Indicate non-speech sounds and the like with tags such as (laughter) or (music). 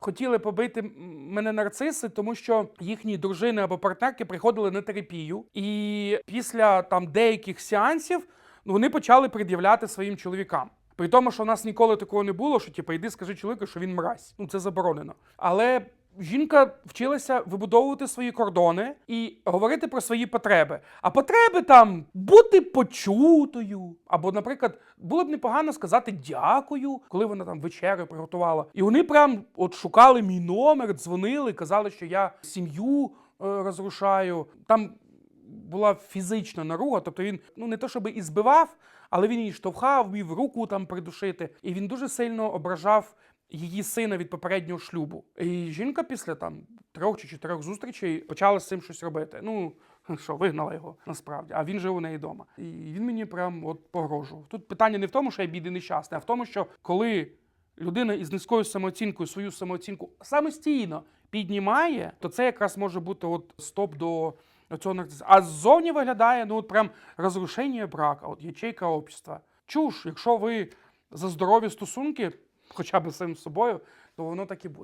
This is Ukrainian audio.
хотіли побити мене нарциси, тому що їхні дружини або партнерки приходили на терапію, і після там деяких сеансів ну, вони почали пред'являти своїм чоловікам. При тому, що в нас ніколи такого не було, що типу, йди скажи чоловіку, що він мразь. Ну це заборонено. Але жінка вчилася вибудовувати свої кордони і говорити про свої потреби. А потреби там бути почутою. Або, наприклад, було б непогано сказати дякую, коли вона там вечерю приготувала. І вони прям от шукали мій номер, дзвонили, казали, що я сім'ю е, розрушаю. Там була фізична наруга, тобто він ну не то щоб і збивав, але він її штовхав, мів руку там придушити. І він дуже сильно ображав її сина від попереднього шлюбу. І жінка після там трьох чи чотирьох зустрічей почала з цим щось робити. Ну. (laughs) Що, вигнала його насправді, а він жив у неї вдома. І він мені прям от погрожував. Тут питання не в тому, що я бідний нещасний, а в тому, що коли людина із низькою самооцінкою свою самооцінку самостійно піднімає, то це якраз може бути от стоп до цього нарцису. А ззовні виглядає ну от прям розрушення брака, от ячейка общества. Чуш, якщо ви за здорові стосунки, хоча б самим собою, то воно так і буде.